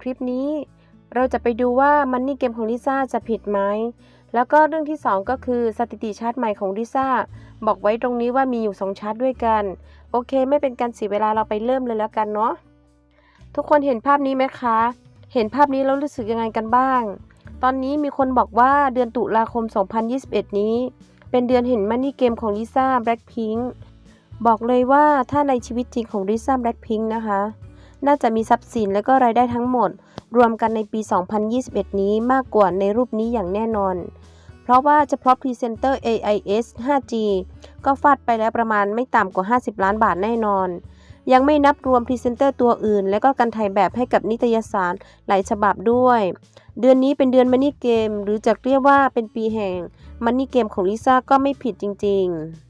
คลิปนี้ เราจะไปดูว่ามันนี่เกมของลิซ่าจะผิดไหม แล้วก็เรื่องที่ 2 ก็คือสถิติชาร์ตใหม่ของลิซ่าบอกไว้ตรงนี้ว่ามีอยู่ 2ชาร์ตด้วยกัน โอเค ไม่เป็นการเสียเวลาเราไปเริ่มเลยแล้วกันเนาะ ทุกคนเห็นภาพนี้ไหมคะ เห็นภาพนี้แล้วรู้สึกยังไงกันบ้าง ตอนนี้มีคนบอกว่าเดือนตุลาคม 2021 นี้ เป็นเดือนเห็นมันนี่เกมของลิซ่าแบล็ p พิงค์บอกเลยว่าถ้าในชีวิตจริงของลิซ่าแบล็ p พิงค์นะคะ น่าจะมีทรัพย์สินและก็รายได้ทั้งหมด รวมกันในปี 2021 นี้มากกว่าในรูปนี้อย่างแน่นอน เพราะว่าเฉพาะพรีเซนเตอร์ AIS 5G ก็ฟาดไปแล้วประมาณไม่ต่ำกว่า 50 ล้านบาทแน่นอน ยังไม่นับรวมพรีเซนเตอร์ตัวอื่น และก็การถ่ายแบบให้กับนิตยสารหลายฉบับด้วย เดือนนี้เป็นเดือนมันนี่เกม หรือจะเรียกว่าเป็นปีแห่งมันนี่เกมของลิซ่าก็ไม่ผิดจริง ๆ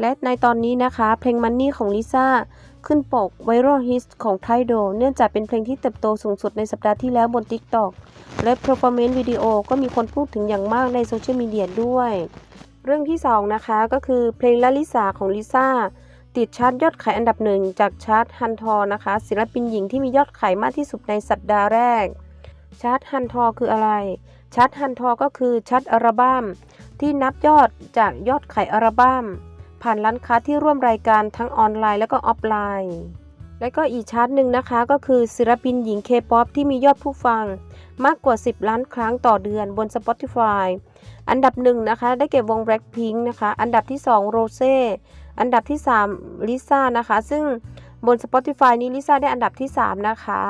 และในตอนนี้นะคะ เพลงมันนี่ของลิซ่าขึ้นปกไวรัลฮิตของไทโด เนื่องจากเป็นเพลงที่เติบโตสูงสุดในสัปดาห์ที่แล้วบน TikTok และ performance วิดีโอก็มีคนพูดถึงอย่างมากในโซเชียลมีเดียด้วย เรื่องที่ 2 นะคะก็คือเพลงลาลิสาของลิซ่าติดชาร์ตยอดขายอันดับหนึ่งจากชาร์ตฮันทอนะคะ ศิลปินหญิงที่มียอดขายมากที่สุดในสัปดาห์แรก ชาร์ตฮันทอคืออะไร ชาร์ตฮันทอก็คือชาร์ตอัลบั้มที่นับยอดจากยอดขายอัลบั้ม ผ่านร้านค้าที่ร่วมรายการทั้งออนไลน์และก็ออฟไลน์ และก็อีกชาร์ตหนึ่งนะคะก็คือศิลปินหญิงเคป๊อปที่มียอดผู้ฟังมากกว่า 10 ล้านครั้งต่อเดือนบน Spotify อันดับหนึ่งนะคะได้แก่วง Blackpink นะคะ อันดับที่2 Rose อันดับที่3ลิซ่านะคะ ซึ่งบน Spotify นี้ลิซ่าได้อันดับที่ 3 นะคะ